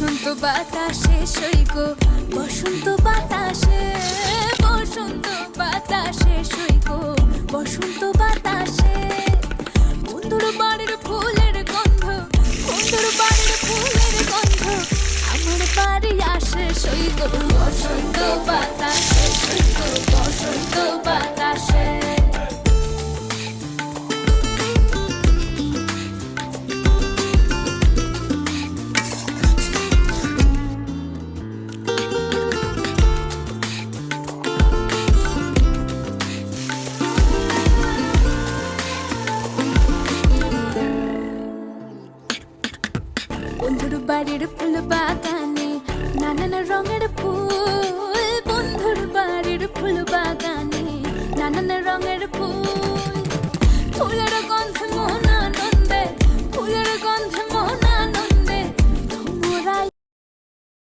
বসন্ত বাতাসে সৈক বসন্ত বাতাসে বসন্ত বাতাসে সৈকো বসন্ত বাতাসে, বন্ধুর বাড়ির ফুলের গন্ধ, বন্ধুর বাড়ির ফুলের গন্ধ। আমার বাড়ি আসে সৈক বন্ধুর বাড়ির ফুল বাগানে নানান রঙের ফুল। বন্ধুর বাড়ির ফুল বাগানে নানান রঙের ফুল